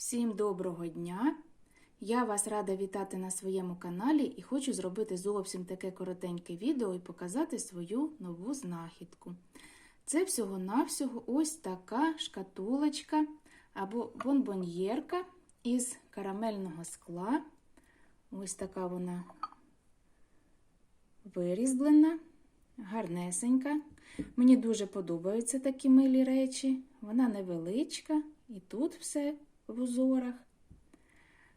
Всім доброго дня! Я вас рада вітати на своєму каналі і хочу зробити зовсім таке коротеньке відео і показати свою нову знахідку. Це всього-навсього ось така шкатулочка або бонбоньєрка із карамельного скла. Ось така вона вирізблена, гарнесенька. Мені дуже подобаються такі милі речі. Вона невеличка, і тут все в узорах.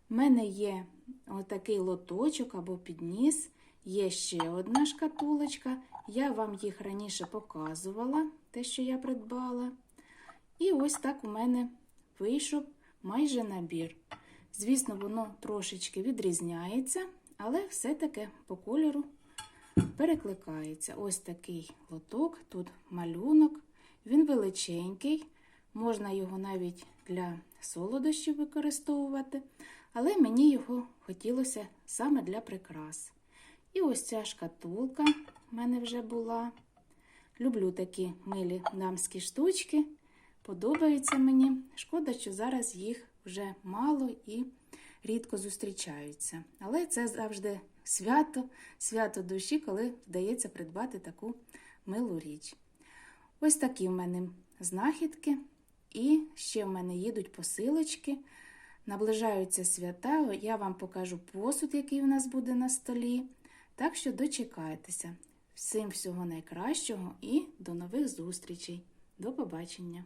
У мене є отакий лоточок або підніс. Є ще одна шкатулочка. Я вам їх раніше показувала, те, що я придбала. І ось так у мене вийшов майже набір. Звісно, воно трошечки відрізняється, але все-таки по кольору перекликається. Ось такий лоток, тут малюнок, він величенький, можна його навіть для солодощів використовувати, але мені його хотілося саме для прикрас. І ось ця шкатулка в мене вже була. Люблю такі милі дамські штучки, подобаються мені. Шкода, що зараз їх вже мало і рідко зустрічаються. Але це завжди свято, свято душі, коли вдається придбати таку милу річ. Ось такі в мене знахідки. І ще в мене їдуть посилочки. Наближаються свята, я вам покажу посуд, який у нас буде на столі. Так що дочекайтеся. Всім всього найкращого і до нових зустрічей. До побачення!